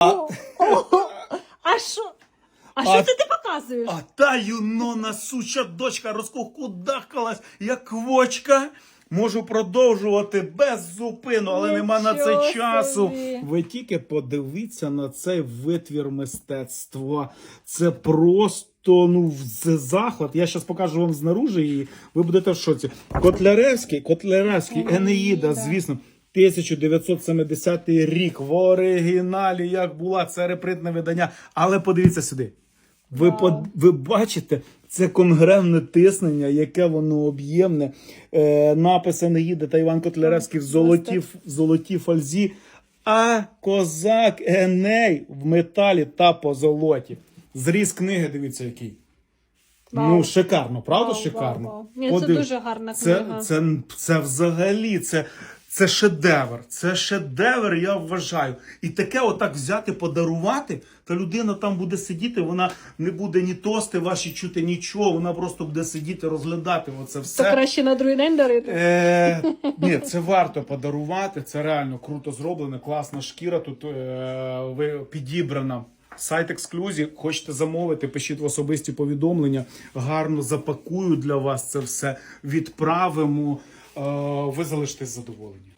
О, а що? А що це ти показуєш? А та юнона суча дочка розкукудахалась, як квочка. Можу продовжувати без зупину, але нема на це часу. Ви тільки подивіться на цей витвір мистецтва. Це просто ну захват. Я зараз покажу вам знаружи, і ви будете в шоці. Котляревський, Котляревський. Енеїда, звісно. 1970 рік в оригіналі, як була це репринтне видання. Але подивіться сюди. Ви, Вау. под- ви бачите, це конгревне тиснення, яке воно об'ємне. Е, написи Неїда та Іван Котляревський в золоті, в золотій фальзі, а козак Еней в металі та по золоті. Зріз книги, дивіться, який. Вау. Ну, шикарно, правда? Вау, шикарно. вау, вау. Ні, це дуже гарна це, книга. Це, це взагалі це, це шедевр. Це шедевр, я вважаю. І таке отак взяти, подарувати, та людина там буде сидіти, вона не буде ні тости ваші чути, нічого, вона просто буде сидіти, розглядати оце все. краще на другий день дарити. Е, ні, це варто подарувати. Це реально круто зроблено, класна шкіра. Тут е, підібрана. Сайт ексклюзі, хочете замовити, пишіть в особисті повідомлення. Гарно запакую для вас це все, відправимо. Е, ви залишитесь задоволені.